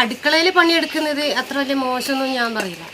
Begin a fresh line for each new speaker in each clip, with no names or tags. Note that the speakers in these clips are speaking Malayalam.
അടുക്കളയിൽ പണിയെടുക്കുന്നത് അത്ര വലിയ മോശമൊന്നും ഞാൻ പറയില്ല.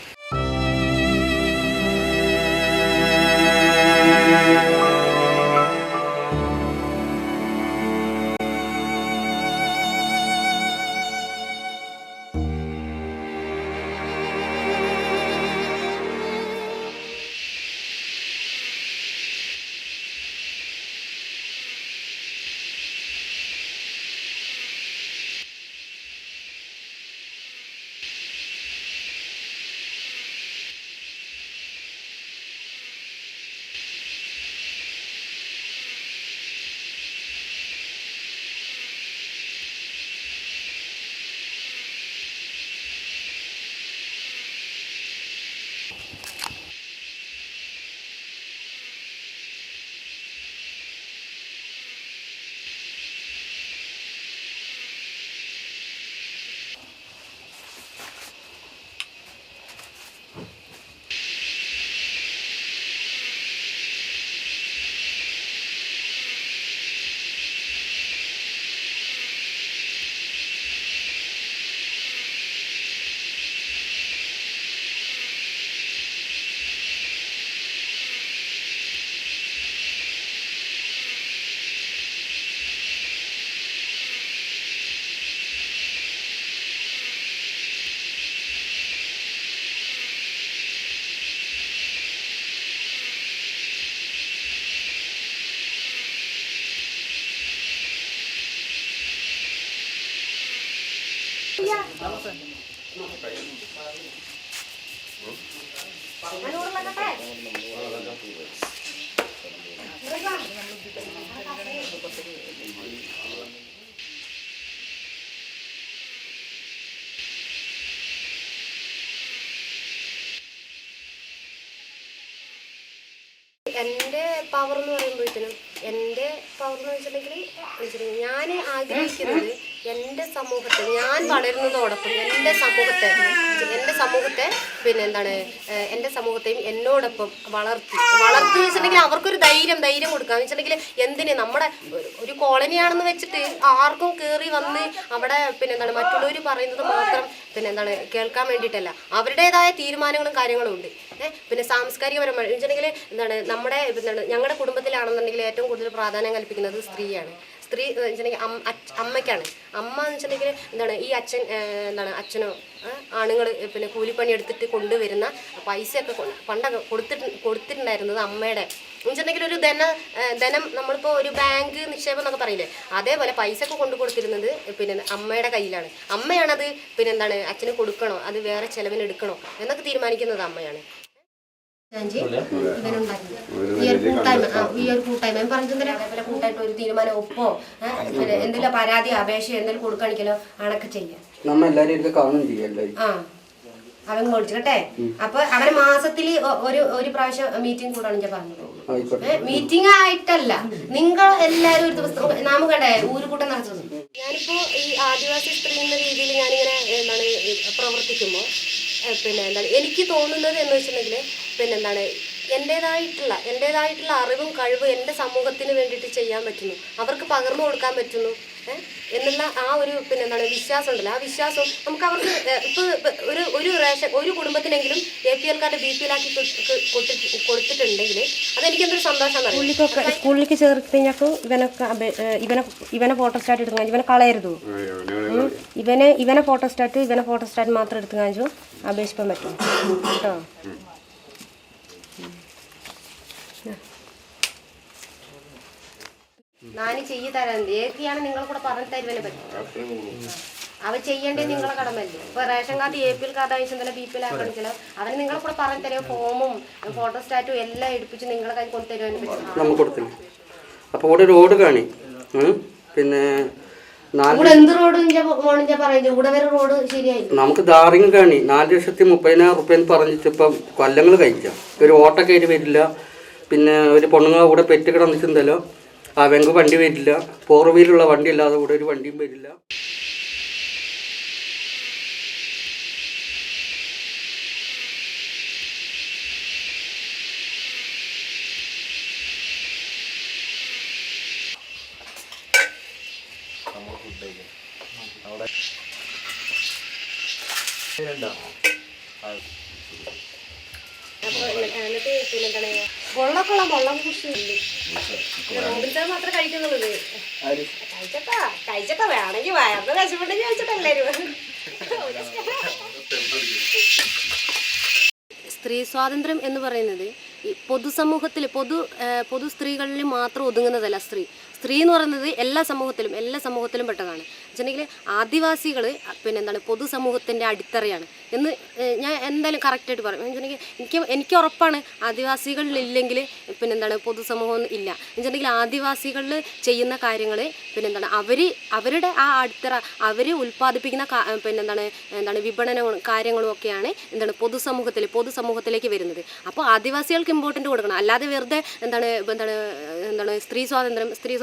എന്റെ പവർ എന്ന് പറയുമ്പോഴത്തേനും എന്റെ പവർ എന്ന് വെച്ചിട്ടുണ്ടെങ്കിൽ ഞാൻ ആഗ്രഹിക്കുന്നത് എന്റെ സമൂഹത്തെ ഞാൻ വളരുന്നതോടൊപ്പം എന്റെ സമൂഹത്തെ എന്റെ സമൂഹത്തെ പിന്നെ എന്താണ് എന്റെ സമൂഹത്തെയും എന്നോടൊപ്പം വളർത്തി വളർത്തി വെച്ചിട്ടുണ്ടെങ്കിൽ അവർക്കൊരു ധൈര്യം ധൈര്യം കൊടുക്കുക എന്ന് വെച്ചിട്ടുണ്ടെങ്കിൽ എന്തിന്? നമ്മുടെ ഒരു- കോളനിയാണെന്ന് വെച്ചിട്ട് ആർക്കും കയറി വന്ന് അവിടെ പിന്നെ എന്താണ് മറ്റുള്ളവർ പറയുന്നത് മാത്രം പിന്നെ എന്താണ് കേൾക്കാൻ വേണ്ടിയിട്ടല്ല. അവരുടേതായ തീരുമാനങ്ങളും കാര്യങ്ങളും ഉണ്ട്. പിന്നെ സാംസ്കാരികപരമായി വെച്ചിട്ടുണ്ടെങ്കിൽ എന്താണ് നമ്മുടെ എന്താണ് ഞങ്ങളുടെ കുടുംബത്തിലാണെന്നുണ്ടെങ്കിൽ ഏറ്റവും കൂടുതൽ പ്രാധാന്യം കൽപ്പിക്കുന്നത് സ്ത്രീയാണ്. സ്ത്രീ എന്ന് വെച്ചിട്ടുണ്ടെങ്കിൽ അമ്മയ്ക്കാണ്. അമ്മ എന്ന് വെച്ചിട്ടുണ്ടെങ്കിൽ എന്താണ് ഈ അച്ഛൻ എന്താണ് അച്ഛനോ ആണുങ്ങൾ പിന്നെ കൂലിപ്പണി എടുത്തിട്ട് കൊണ്ടുവരുന്ന പൈസയൊക്കെ പണ്ടൊക്കെ കൊടുത്തിട്ട് കൊടുത്തിട്ടുണ്ടായിരുന്നത് അമ്മയുടെ. എന്ന് വെച്ചിട്ടുണ്ടെങ്കിൽ ഒരു ധന ധനം നമ്മളിപ്പോൾ ഒരു ബാങ്ക് നിക്ഷേപം എന്നൊക്കെ പറയില്ലേ? അതേപോലെ പൈസ ഒക്കെ കൊണ്ടു കൊടുത്തിരുന്നത് പിന്നെ അമ്മയുടെ കയ്യിലാണ്. അമ്മയാണത് പിന്നെ എന്താണ് അച്ഛന് കൊടുക്കണോ? അത് വേറെ ചിലവിന് എടുക്കണോ? എന്നൊക്കെ തീരുമാനിക്കുന്നത് അമ്മയാണ്. ഈ ഒരു കൂട്ടായ്മ ആ, ഈ ഒരു കൂട്ടായ്മ. ഞാൻ പറഞ്ഞിട്ടുണ്ടല്ലോ അതേപോലെ കൂട്ടായിട്ട് ഒരു തീരുമാനം ഒപ്പോ? എന്തെങ്കിലും പരാതി അപേക്ഷ എന്തെങ്കിലും കൊടുക്കണിക്കലോ അണക്കെ ചെയ്യാം.
നമ്മ എല്ലാരും ഇരുന്ന് കാണും ചെയ്യും
ആ. അവൻ മേടിച്ചിട്ടെ അപ്പൊ അവന് മാസത്തിൽ ഒരു ഒരു പ്രാവശ്യം മീറ്റിംഗ് കൂടാണ് ഞാൻ പറഞ്ഞത്. മീറ്റിംഗ് ആയിട്ടല്ല. നിങ്ങൾ എല്ലാരും ഒരു ദിവസം നാമ കണ്ടേ ഊരുകൂട്ടം നടത്തുന്നു. ഞാനിപ്പോ ഈ ആദിവാസി സ്ത്രീ എന്ന രീതിയിൽ ഞാനിങ്ങനെ എന്താണ് പ്രവർത്തിക്കുമ്പോൾ പിന്നെ എന്താണ് എനിക്ക് തോന്നുന്നത് എന്ന് വെച്ചിട്ടുണ്ടെങ്കിൽ പിന്നെ എന്റേതായിട്ടുള്ള എന്റെതായിട്ടുള്ള അറിവും കഴിവും എന്റെ സമൂഹത്തിന് വേണ്ടിയിട്ട് ചെയ്യാൻ പറ്റുന്നു. അവർക്ക് പകർന്നു കൊടുക്കാൻ പറ്റുന്നു? എന്നുള്ള ആ ഒരു പിന്നെ എന്താണ് വിശ്വാസം ഉണ്ടല്ലോ ആ വിശ്വാസം നമുക്ക് അവർക്ക് ഇപ്പോൾ ഒരു ഒരു റേഷൻ ഒരു കുടുംബത്തിനെങ്കിലും A P L card B P എല്ലാക്കി കൊടുത്തിട്ടുണ്ടെങ്കിൽ അതെനിക്ക് എന്തൊരു
സന്തോഷമാണ് സ്കൂളിലേക്ക് ചേർത്ത് ഞങ്ങൾക്ക് ഏ, ഇവനെ ഇവനെ ഫോട്ടോ സ്റ്റാറ്റ് എടുത്തു കാണിച്ചു. ഇവനെ കളയരുത്. ഇവനെ ഇവനെ ഫോട്ടോ സ്റ്റാറ്റ് ഇവനെ ഫോട്ടോ സ്റ്റാറ്റ് മാത്രം എടുത്തു കാണിച്ചു. അപേക്ഷിക്കാൻ പറ്റും. കേട്ടോ?
നാന് ചെയ്തു തരാൻ ഏക്കിയാണ് നിങ്ങളെ കൂടെ പറഞ്ഞു തരുവനെ പറ്റും. അവ ചെയ്യേണ്ടത് നിങ്ങളെ കടമല്ലേ ഇപ്പൊ ration card A P L card അയച്ചു തന്നെ ബി പി എൽ ആക്കണിച്ചല്ലോ അവന് നിങ്ങളെ കൂടെ പറഞ്ഞു തരുമോ? ഫോമും ഫോട്ടോ സ്റ്റാറ്റും എല്ലാം എടുപ്പിച്ച് നിങ്ങളെ കൈ കൊണ്ടു തരുവാനും പറ്റും?
നമ്മ കൊടുത്തില്ല. അപ്പൊ ഇവിടെ റോഡ് കാണി. പിന്നെ നമുക്ക് ധാറിങ് കാണി. നാല് ലക്ഷത്തി മുപ്പതിനായിരം റുപ്യ പറഞ്ഞിട്ട് ഇപ്പം കൊല്ലങ്ങൾ കഴിക്കാം. ഒരു ഓട്ടോ ആയിട്ട് വരില്ല. പിന്നെ ഒരു പൊണ്ണുങ്ങ കൂടെ പെറ്റ് കിടന്നിട്ടുണ്ടല്ലോ. ആ വെങ്ക് വണ്ടി വരില്ല. ഫോർ വീലുള്ള വണ്ടി അല്ലാതെ കൂടെ ഒരു വണ്ടിയും വരില്ല.
ഉള്ള വെള്ളം കുടിച്ചിട്ടുണ്ട്. നോമ്പിൽ മാത്രമേ കഴിക്കുന്നുള്ളൂ ഇത്. കഴിച്ചട്ടാ കഴിച്ചട്ടാ വേണമെങ്കിൽ വയറിന് വിശപ്പുണ്ടെങ്കിൽ കഴിച്ചട്ടെ എല്ലാവരും സ്ത്രീ സ്വാതന്ത്ര്യം എന്ന് പറയുന്നത് ഈ പൊതുസമൂഹത്തിൽ പൊതു പൊതു സ്ത്രീകളിൽ മാത്രം ഒതുങ്ങുന്നതല്ല സ്ത്രീ. സ്ത്രീ എന്ന് പറയുന്നത് എല്ലാ സമൂഹത്തിലും എല്ലാ സമൂഹത്തിലും പെട്ടതാണ്. വെച്ചിട്ടുണ്ടെങ്കിൽ ആദിവാസികൾ പിന്നെന്താണ് പൊതുസമൂഹത്തിന്റെ അടിത്തറയാണ്. എന്ന് ഞാൻ എന്തായാലും കറക്റ്റായിട്ട് പറയും. വെച്ചിട്ടുണ്ടെങ്കിൽ എനിക്ക് എനിക്ക് ഉറപ്പാണ് ആദിവാസികളിലില്ലെങ്കിൽ പിന്നെന്താണ് പൊതുസമൂഹം ഇല്ല. വെച്ചിട്ടുണ്ടെങ്കിൽ ആദിവാസികളിൽ ചെയ്യുന്ന കാര്യങ്ങൾ പിന്നെന്താണ് അവർ അവരുടെ ആ അടിത്തറ അവർ ഉൽപ്പാദിപ്പിക്കുന്ന പിന്നെ പിന്നെന്താണ് എന്താണ് വിപണനവും കാര്യങ്ങളും ഒക്കെയാണ് എന്താണ് പൊതുസമൂഹത്തിൽ പൊതുസമൂഹത്തിലേക്ക് വരുന്നത്. അപ്പോൾ ആദിവാസികൾക്ക് ഇമ്പോർട്ടന്റ് കൊടുക്കണം. അല്ലാതെ വെറുതെ എന്താണ് എന്താണ് എന്താണ് സ്ത്രീ സ്വാതന്ത്ര്യം സ്ത്രീ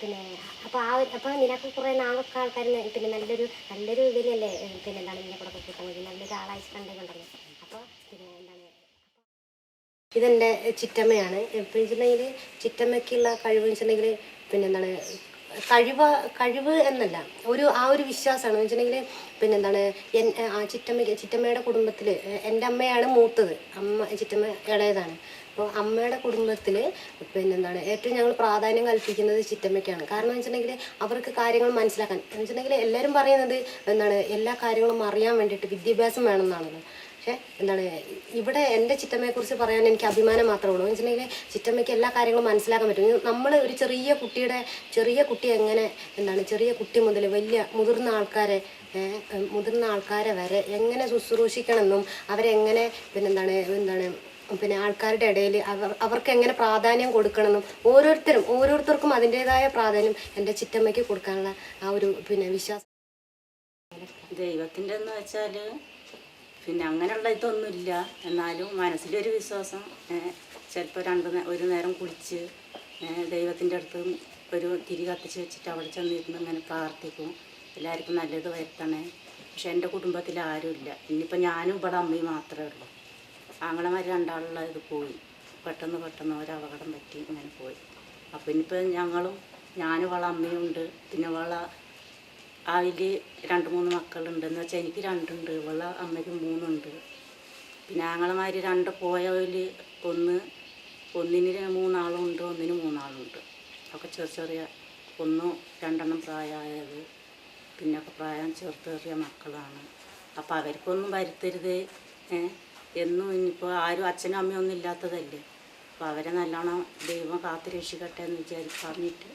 പിന്നെ അപ്പൊ ആ അപ്പൊ നിനക്ക് കുറെ നാളൊക്കെ ആൾക്കാർ പിന്നെ നല്ലൊരു നല്ലൊരു ഇതിലല്ലേ പിന്നെ എന്താണ് നിന്നെ കൂടെ കിട്ടുന്നത് നല്ലൊരു ആളായി കണ്ടുകൊണ്ടല്ലോ അപ്പൊ പിന്നെ എന്താണ്? ഇതെന്റെ ചിറ്റമ്മയാണ്. എപ്പോഴും വെച്ചിട്ടുണ്ടെങ്കിൽ ചിറ്റമ്മയ്ക്കുള്ള കഴിവ് വെച്ചിട്ടുണ്ടെങ്കിൽ പിന്നെന്താണ് കഴിവ് കഴിവ് എന്നല്ല ഒരു ആ ഒരു വിശ്വാസമാണ്. വെച്ചിട്ടുണ്ടെങ്കിൽ പിന്നെന്താണ് എൻ ആ ചിറ്റമ്മയ്ക്ക് ചിറ്റമ്മയുടെ കുടുംബത്തിൽ എന്റെ അമ്മയാണ് മൂത്തത്. അമ്മ ചിറ്റമ്മ അപ്പോൾ അമ്മയുടെ കുടുംബത്തിൽ പിന്നെന്താണ് ഏറ്റവും ഞങ്ങൾ പ്രാധാന്യം കൽപ്പിക്കുന്നത് ചിറ്റമ്മയ്ക്കാണ്. കാരണം എന്ന് വെച്ചിട്ടുണ്ടെങ്കിൽ അവർക്ക് കാര്യങ്ങൾ മനസ്സിലാക്കാൻ എന്ന് വെച്ചിട്ടുണ്ടെങ്കിൽ എല്ലാവരും പറയുന്നത് എന്താണ് എല്ലാ കാര്യങ്ങളും അറിയാൻ വേണ്ടിയിട്ട് വിദ്യാഭ്യാസം വേണമെന്നാണല്ലോ. പക്ഷേ എന്താണ് ഇവിടെ എന്റെ ചിറ്റമ്മയെക്കുറിച്ച് പറയാൻ എനിക്ക് അഭിമാനം മാത്രമേ ഉള്ളൂ. എന്ന് വെച്ചിട്ടുണ്ടെങ്കിൽ ചിറ്റമ്മയ്ക്ക് എല്ലാ കാര്യങ്ങളും മനസ്സിലാക്കാൻ പറ്റും. നമ്മൾ ഒരു ചെറിയ കുട്ടിയുടെ ചെറിയ കുട്ടി എങ്ങനെ എന്താണ് ചെറിയ കുട്ടി മുതൽ വലിയ മുതിർന്ന ആൾക്കാരെ മുതിർന്ന ആൾക്കാരെ വരെ എങ്ങനെ ശുശ്രൂഷിക്കണമെന്നും അവരെങ്ങനെ പിന്നെന്താണ് എന്താണ് പിന്നെ ആൾക്കാരുടെ ഇടയിൽ അവർ അവർക്ക് എങ്ങനെ പ്രാധാന്യം കൊടുക്കണമെന്നും ഓരോരുത്തരും ഓരോരുത്തർക്കും അതിന്റെതായ പ്രാധാന്യം എന്റെ ചിറ്റമ്മയ്ക്ക് കൊടുക്കാനുള്ള ആ ഒരു പിന്നെ വിശ്വാസം.
ദൈവത്തിന്റെ എന്ന് വെച്ചാൽ പിന്നെ അങ്ങനെയുള്ള ഇതൊന്നുമില്ല. എന്നാലും മനസ്സിലൊരു വിശ്വാസം ചിലപ്പോൾ രണ്ട് ഒരു നേരം കുളിച്ച് ദൈവത്തിന്റെ അടുത്ത് ഒരു തിരി കത്തിച്ച് വെച്ചിട്ട് അവിടെ ചെന്നിരുന്ന് ഇങ്ങനെ പ്രാർത്ഥിക്കും. എല്ലാവർക്കും നല്ലത് വരുത്തണേ. പക്ഷെ എന്റെ കുടുംബത്തിൽ ആരുമില്ല. ഇനിയിപ്പോൾ ഞാനും ഇവിടെ അമ്മയും മാത്രമേ ഉള്ളൂ. ആങ്ങളമാർ രണ്ടാളുള്ള ഇത് പോയി. പെട്ടെന്ന് പെട്ടെന്ന് ഒരപകടം പറ്റി ഇങ്ങനെ പോയി. അപ്പോൾ ഇനിയിപ്പോൾ ഞങ്ങളും ഞാനും വള അമ്മയും ഉണ്ട്. പിന്നെ വള അതിൽ രണ്ട് മൂന്ന് മക്കളുണ്ട് എന്ന് വെച്ചാൽ എനിക്ക് രണ്ടുണ്ട്. ഇവളെ അമ്മയ്ക്ക് മൂന്നുണ്ട്. പിന്നെ ആങ്ങളമാർ രണ്ട് പോയവരിൽ ഒന്ന് ഒന്നിന് മൂന്നാളും ഉണ്ട് ഒന്നിന് മൂന്നാളുണ്ട്. ഒക്കെ ചെറിയ ചെറിയ ഒന്ന് രണ്ടെണ്ണം പ്രായമായത് പിന്നെ ഒക്കെ പ്രായം ചെറുത്ത് ചെറിയ മക്കളാണ്. അപ്പോൾ അവർക്കൊന്നും വരുത്തരുത്. എന്നും ഇനിയിപ്പോൾ ആരും അച്ഛനും അമ്മയും ഒന്നും ഇല്ലാത്തതല്ലേ? അപ്പോൾ അവരെ നല്ലോണം ദൈവം കാത്തു രക്ഷിക്കട്ടെ എന്ന് വിചാരിച്ച് പറഞ്ഞിട്ട്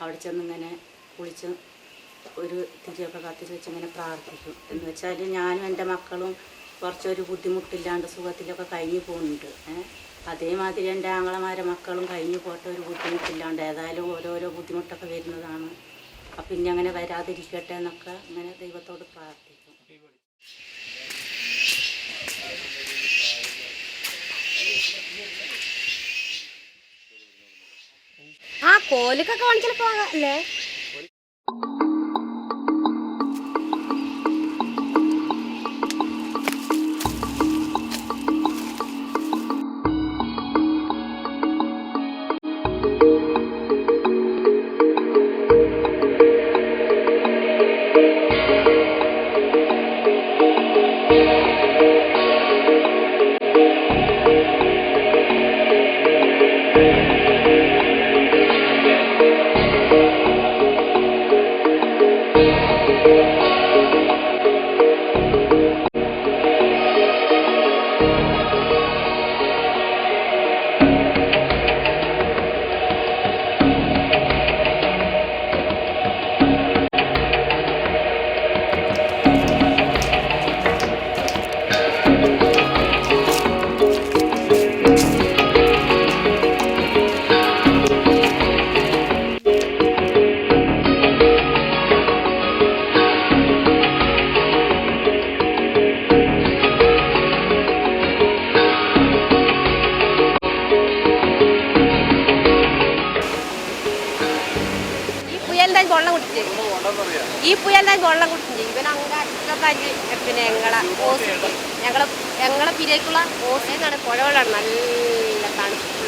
അവിടെ ചെന്ന് ഇങ്ങനെ കുളിച്ച് ഒരു തിരിയൊക്കെ കത്തിച്ച് വെച്ച് ഇങ്ങനെ പ്രാർത്ഥിക്കും. എന്ന് വെച്ചാൽ ഞാനും എന്റെ മക്കളും കുറച്ചൊരു ബുദ്ധിമുട്ടില്ലാണ്ട് സുഖത്തിലൊക്കെ കഴിഞ്ഞു പോകുന്നുണ്ട് അതേമാതിരി എന്റെ ആങ്ങളമാരെ മക്കളും കഴിഞ്ഞു പോട്ട ഒരു ബുദ്ധിമുട്ടില്ലാണ്ട് ഏതായാലും ഓരോരോ ബുദ്ധിമുട്ടൊക്കെ വരുന്നതാണ്. അപ്പം ഇനി അങ്ങനെ വരാതിരിക്കട്ടെ എന്നൊക്കെ ഇങ്ങനെ ദൈവത്തോട് പ്രാർത്ഥിക്കും.
ആ കോലിക്കൊക്കെ കാണിച്ചാൽ പോകാം അല്ലേ? അങ്ങനെ പിന്നെ ഞങ്ങളെ ഞങ്ങളെ ഞങ്ങളെ പിരേക്കുള്ള ഓസ് എന്നാണ് പുഴവെള്ളമാണ് നല്ല തണുപ്പുള്ളത്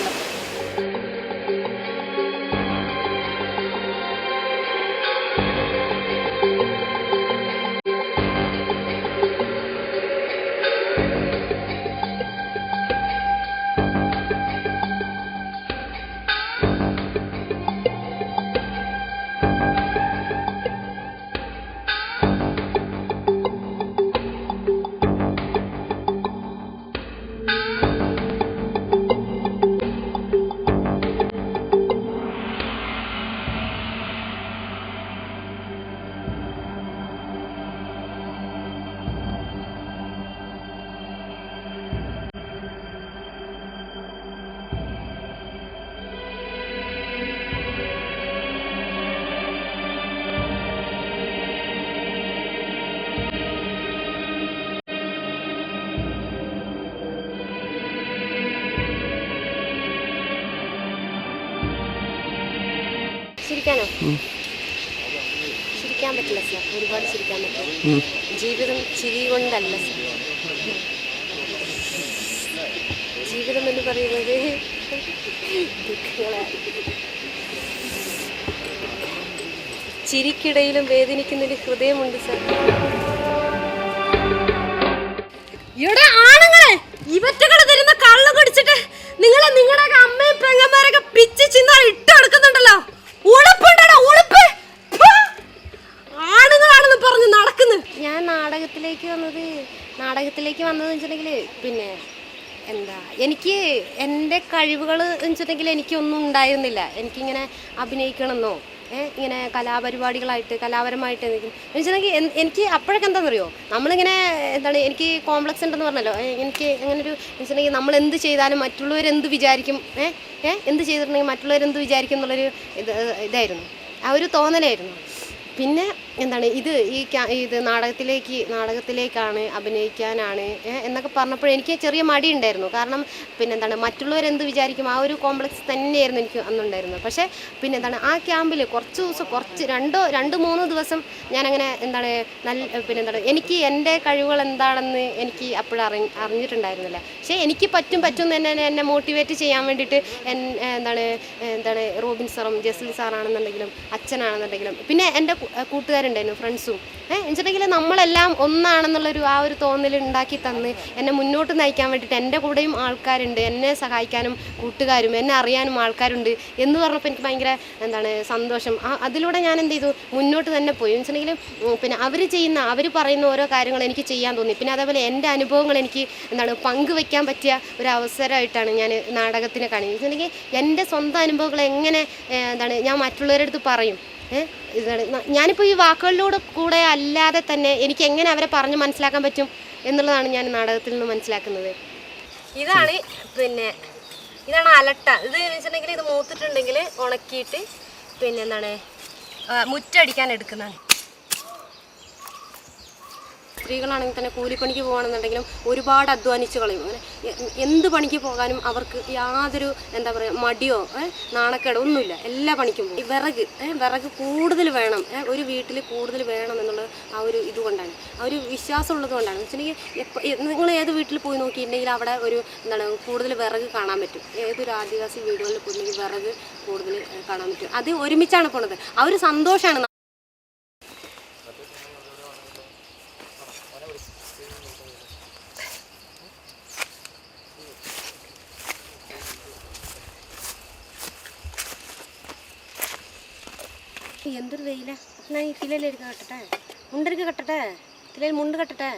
Thank you. ചിരിക്കാനോ? ചിരിക്കാൻ പറ്റില്ല സർ. ഒരുപാട് ചിരിക്കാൻ പറ്റില്ല. ജീവിതം ചിരി കൊണ്ടല്ല സർ. ജീവിതം എന്ന് പറയുന്നത് ദുഃഖങ്ങളാണ്. ചിരിക്കിടയിലും വേദനിക്കുന്നൊരു ഹൃദയമുണ്ട് സർ. ഇവിടെ ആണുങ്ങളെ ഇവറ്റകൾ തരുന്ന കള്ളു കുടിച്ചിട്ട് നിങ്ങളെ നിങ്ങളുടെ അമ്മയും പെങ്ങന്മാരൊക്കെ പിച്ച് ചിന്നാൽ ഇട്ട് ഞാൻ നാടകത്തിലേക്ക് വന്നത് നാടകത്തിലേക്ക് വന്നതെന്ന് വെച്ചിട്ടുണ്ടെങ്കിൽ പിന്നെ എന്താ എനിക്ക് എന്റെ കഴിവുകൾ എന്ന് വെച്ചിട്ടുണ്ടെങ്കിൽ എനിക്കൊന്നും ഉണ്ടായിരുന്നില്ല. എനിക്കിങ്ങനെ അഭിനയിക്കണമെന്നോ ഇങ്ങനെ കലാപരിപാടികളായിട്ട് കലാപരമായിട്ട് വെച്ചിട്ടുണ്ടെങ്കിൽ എനിക്ക് അപ്പോഴൊക്കെ എന്താണെന്നറിയോ? നമ്മളിങ്ങനെ എന്താണ് എനിക്ക് കോംപ്ലക്സ് ഉണ്ടെന്ന് പറഞ്ഞല്ലോ. എനിക്ക് അങ്ങനെ ഒരു വെച്ചിട്ടുണ്ടെങ്കിൽ നമ്മൾ എന്ത് ചെയ്താലും മറ്റുള്ളവർ എന്ത് വിചാരിക്കും ഏഹ് ഏഹ് എന്ത് ചെയ്തിട്ടുണ്ടെങ്കിൽ മറ്റുള്ളവർ എന്ത് വിചാരിക്കും എന്നുള്ളൊരു ഇത് ഇതായിരുന്നു. ആ ഒരു തോന്നലായിരുന്നു. പിന്നെ എന്താണ് ഇത് ഈ ഇത് നാടകത്തിലേക്ക് നാടകത്തിലേക്കാണ് അഭിനയിക്കാനാണ് എന്നൊക്കെ പറഞ്ഞപ്പോൾ എനിക്ക് ചെറിയ മടി ഉണ്ടായിരുന്നു. കാരണം പിന്നെ എന്താണ് മറ്റുള്ളവരെന്ത് വിചാരിക്കും ആ ഒരു കോംപ്ലക്സ് തന്നെയായിരുന്നു എനിക്ക് അന്നുണ്ടായിരുന്നത്. പക്ഷേ പിന്നെ എന്താണ് ആ ക്യാമ്പിൽ കുറച്ച് ദിവസം കുറച്ച് രണ്ടോ രണ്ട് മൂന്ന് ദിവസം ഞാനങ്ങനെ എന്താണ് നല്ല പിന്നെ എന്താണ് എനിക്ക് എന്റെ കഴിവുകൾ എന്താണെന്ന് എനിക്ക് അപ്പോഴും അറിഞ്ഞ അറിഞ്ഞിട്ടുണ്ടായിരുന്നില്ല. പക്ഷേ എനിക്ക് പറ്റും പറ്റും എന്ന് തന്നെ എന്നെ മോട്ടിവേറ്റ് ചെയ്യാൻ വേണ്ടിയിട്ട് എന്താണ് എന്താണ് റോബിൻ സാറും ജസ്ലി സാറാണെന്നുണ്ടെങ്കിലും അച്ഛനാണെന്നുണ്ടെങ്കിലും പിന്നെ എന്റെ കൂ- കൂട്ടുകാരുണ്ടായിരുന്നു ഫ്രണ്ട്സും ഏഹ് എന്നുവെച്ചിട്ടുണ്ടെങ്കിൽ നമ്മളെല്ലാം ഒന്നാണെന്നുള്ളൊരു ആ ഒരു തോന്നൽ ഉണ്ടാക്കി തന്ന് എന്നെ മുന്നോട്ട് നയിക്കാൻ വേണ്ടിയിട്ട് എന്റെ കൂടെയും ആൾക്കാരുണ്ട് എന്നെ സഹായിക്കാനും കൂട്ടുകാരും എന്നെ അറിയാനും ആൾക്കാരുണ്ട് എന്ന് പറഞ്ഞപ്പോൾ എനിക്ക് ഭയങ്കര എന്താണ് സന്തോഷം. ആ അതിലൂടെ ഞാൻ എന്ത് ചെയ്തു? മുന്നോട്ട് തന്നെ പോയി. എന്ന് വെച്ചിട്ടുണ്ടെങ്കിൽ പിന്നെ അവർ ചെയ്യുന്ന അവർ പറയുന്ന ഓരോ കാര്യങ്ങൾ എനിക്ക് ചെയ്യാൻ തോന്നി. പിന്നെ അതേപോലെ എന്റെ അനുഭവങ്ങൾ എനിക്ക് എന്താണ് പങ്കുവെക്കാൻ പറ്റിയ ഒരു അവസരമായിട്ടാണ് ഞാൻ നാടകത്തിനെ കാണുന്നത് വെച്ചിട്ടുണ്ടെങ്കിൽ എന്റെ സ്വന്തം അനുഭവങ്ങൾ എങ്ങനെ എന്താണ് ഞാൻ മറ്റുള്ളവരുടെ അടുത്ത് പറയും. ഞാനിപ്പോൾ ഈ വാക്കുകളിലൂടെ കൂടെ അല്ലാതെ തന്നെ എനിക്ക് എങ്ങനെ അവരെ പറഞ്ഞ് മനസ്സിലാക്കാൻ പറ്റും എന്നുള്ളതാണ് ഞാൻ നാടകത്തിൽ നിന്ന് മനസ്സിലാക്കുന്നത്. ഇതാണ് പിന്നെ ഇതാണ് അലട്ട. ഇത് വെച്ചിട്ടുണ്ടെങ്കിൽ ഇത് മൂത്തിട്ടുണ്ടെങ്കിൽ ഉണക്കിയിട്ട് പിന്നെ എന്താണ് മുറ്റടിക്കാൻ എടുക്കുന്നതാണ്. സ്ത്രീകളാണെങ്കിൽ തന്നെ കൂലിപ്പണിക്ക് പോകുകയാണെന്നുണ്ടെങ്കിലും ഒരുപാട് അധ്വാനിച്ച് കളയും. അങ്ങനെ എന്ത് പണിക്ക് പോകാനും അവർക്ക് യാതൊരു എന്താ പറയുക മടിയോ നാണക്കേടോ ഒന്നുമില്ല. എല്ലാ പണിക്കും പോകും. വിറക് വിറക് കൂടുതൽ വേണം. ഒരു വീട്ടിൽ കൂടുതൽ വേണം എന്നുള്ള ആ ഒരു ഇതുകൊണ്ടാണ് ആ ഒരു വിശ്വാസം ഉള്ളത് കൊണ്ടാണ്. വെച്ചിട്ടുണ്ടെങ്കിൽ നിങ്ങൾ ഏത് വീട്ടിൽ പോയി നോക്കിയിട്ടുണ്ടെങ്കിൽ അവിടെ ഒരു എന്താണ് കൂടുതൽ വിറക് കാണാൻ പറ്റും. ഏതൊരു ആദിവാസി വീടുകളിൽ പോയിട്ടുണ്ടെങ്കിൽ വിറക് കൂടുതൽ കാണാൻ പറ്റും. അത് ഒരുമിച്ചാണ് പോണത്. ആ ഒരു സന്തോഷമാണ് എന്തൊരു വെയില? ഞാൻ ഈ തിലയിലെടുക്ക കെട്ടട്ടെ? മുണ്ടെടുക്ക കെട്ടട്ടെ? മുണ്ട് കെട്ടട്ടെ?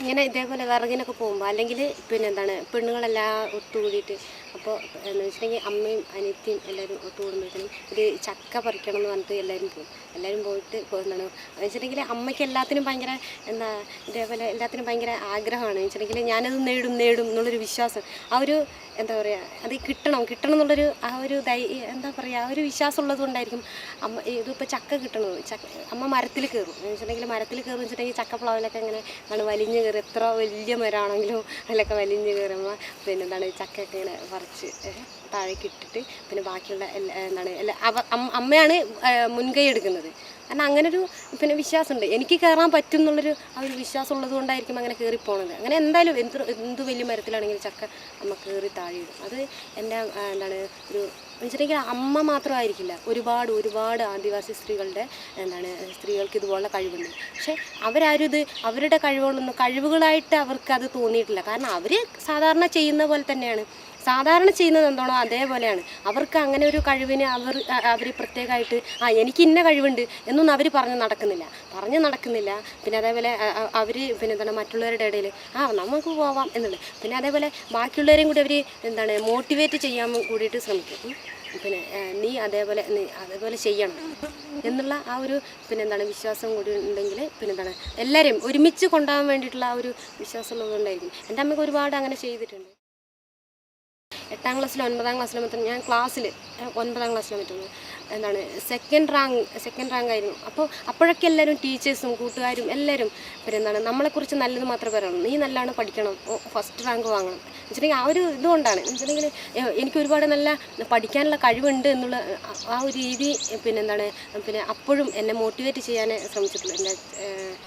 ഇങ്ങനെ ഇതേപോലെ വിറകിനൊക്കെ പോകുമ്പോൾ അല്ലെങ്കിൽ പിന്നെ എന്താണ് പെണ്ണുങ്ങളെല്ലാം ഒത്തുകൂടിയിട്ട് അപ്പോൾ എന്ന് വെച്ചിട്ടുണ്ടെങ്കിൽ അമ്മയും അനിയത്തിയും എല്ലാവരും ഒത്തുകൂടുമ്പോഴത്തേനും ഒരു ചക്ക പറിക്കണം എന്ന് പറഞ്ഞിട്ട് എല്ലാവരും പോകും. എല്ലാവരും പോയിട്ട് പോകുന്നതാണ്. വെച്ചിട്ടുണ്ടെങ്കിൽ അമ്മയ്ക്ക് എല്ലാത്തിനും ഭയങ്കര എന്താ ഇതേപോലെ എല്ലാത്തിനും ഭയങ്കര ആഗ്രഹമാണ്. വെച്ചിട്ടുണ്ടെങ്കിൽ ഞാനത് നേടും നേടും എന്നുള്ളൊരു വിശ്വാസം. ആ ഒരു എന്താ പറയുക അത് കിട്ടണം. കിട്ടണം എന്നുള്ളൊരു ആ ഒരു ദൈ എന്താ പറയുക ആ ഒരു വിശ്വാസം ഉള്ളത് കൊണ്ടായിരിക്കും അമ്മ ഇതിപ്പോൾ ചക്ക കിട്ടണത്. ചക്ക അമ്മ മരത്തിൽ കയറും. വെച്ചിട്ടുണ്ടെങ്കിൽ മരത്തിൽ കയറും. വെച്ചിട്ടുണ്ടെങ്കിൽ ചക്കപ്ലാവിലൊക്കെ ഇങ്ങനെ എന്താണ് വലിഞ്ഞ് കയറി എത്ര വലിയ മരമാണെങ്കിലും അതിലൊക്കെ വലിഞ്ഞ് കയറുമ്പോൾ പിന്നെന്താണ് ചക്കയൊക്കെ ഇങ്ങനെ പറിച്ച് താഴേക്ക് ഇട്ടിട്ട് പിന്നെ ബാക്കിയുള്ള എന്താണ് എല്ലാ അമ്മയാണ് മുൻകൈ എടുക്കുന്നത്. കാരണം അങ്ങനെ ഒരു പിന്നെ വിശ്വാസമുണ്ട്. എനിക്ക് കയറാൻ പറ്റും എന്നുള്ളൊരു ആ ഒരു വിശ്വാസം ഉള്ളത് കൊണ്ടായിരിക്കും അങ്ങനെ കയറി പോണത് അങ്ങനെ എന്തായാലും എന്ത് എന്ത് വലിയ മരത്തിലാണെങ്കിലും ചക്ക അമ്മ കയറി താഴെ ഇടും അത് എന്റെ എന്താണ് ഒരു വെച്ചിട്ടുണ്ടെങ്കിൽ അമ്മ മാത്രമായിരിക്കില്ല. ഒരുപാട് ഒരുപാട് ആദിവാസി സ്ത്രീകളുടെ എന്താണ് സ്ത്രീകൾക്ക് ഇതുപോലുള്ള കഴിവുണ്ട്. പക്ഷെ അവരാരും ഇത് അവരുടെ കഴിവുകളൊന്നും കഴിവുകളായിട്ട് അവർക്ക് അത് തോന്നിയിട്ടില്ല. കാരണം അവർ സാധാരണ ചെയ്യുന്ന പോലെ തന്നെയാണ്. സാധാരണ ചെയ്യുന്നത് എന്താണോ അതേപോലെയാണ്. അവർക്ക് അങ്ങനെ ഒരു കഴിവിന് അവർ അവർ പ്രത്യേകമായിട്ട് ആ എനിക്ക് ഇന്ന കഴിവുണ്ട് എന്നൊന്നും അവർ പറഞ്ഞ് നടക്കുന്നില്ല. പറഞ്ഞ് നടക്കുന്നില്ല. പിന്നെ അതേപോലെ അവർ പിന്നെ എന്താണ് മറ്റുള്ളവരുടെ ഇടയിൽ ആ നമുക്ക് പോവാം എന്നുള്ളത്. പിന്നെ അതേപോലെ ബാക്കിയുള്ളവരെയും കൂടി അവർ എന്താണ് മോട്ടിവേറ്റ് ചെയ്യാൻ കൂടിയിട്ട് ശ്രമിക്കും. പിന്നെ നീ അതേപോലെ നീ അതേപോലെ ചെയ്യണം എന്നുള്ള ആ ഒരു പിന്നെ എന്താണ് വിശ്വാസം കൂടി ഉണ്ടെങ്കിൽ പിന്നെ എന്താണ് എല്ലാവരെയും ഒരുമിച്ച് കൊണ്ടുപോകാൻ വേണ്ടിയിട്ടുള്ള ആ ഒരു വിശ്വാസം ഉള്ളതുകൊണ്ടായിരിക്കും. എന്റെ അമ്മയ്ക്ക് ഒരുപാട് അങ്ങനെ ചെയ്തിട്ടുണ്ട്. എട്ടാം ക്ലാസ്സിലും ഒൻപതാം ക്ലാസ്സിലും മറ്റും ഞാൻ ക്ലാസ്സിൽ ഒൻപതാം ക്ലാസ്സിലും മറ്റും എന്താണ് സെക്കൻഡ് റാങ്ക് സെക്കൻഡ് റാങ്ക് ആയിരുന്നു. അപ്പോൾ അപ്പോഴൊക്കെ എല്ലാവരും ടീച്ചേഴ്സും കൂട്ടുകാരും എല്ലാവരും പിന്നെ എന്താണ് നമ്മളെക്കുറിച്ച് നല്ലത് മാത്രമേ പറയണം. നീ നല്ലതാണ് പഠിക്കണം. ഫസ്റ്റ് റാങ്ക് വാങ്ങണം. വെച്ചിട്ടുണ്ടെങ്കിൽ ആ ഒരു ഇതുകൊണ്ടാണ് വെച്ചിട്ടുണ്ടെങ്കിൽ എനിക്ക് ഒരുപാട് നല്ല പഠിക്കാനുള്ള കഴിവുണ്ട് എന്നുള്ള ആ- ഒരു രീതി പിന്നെ എന്താണ് പിന്നെ അപ്പോഴും എന്നെ മോട്ടിവേറ്റ് ചെയ്യാൻ ശ്രമിച്ചിട്ടുള്ളൂ എന്റെ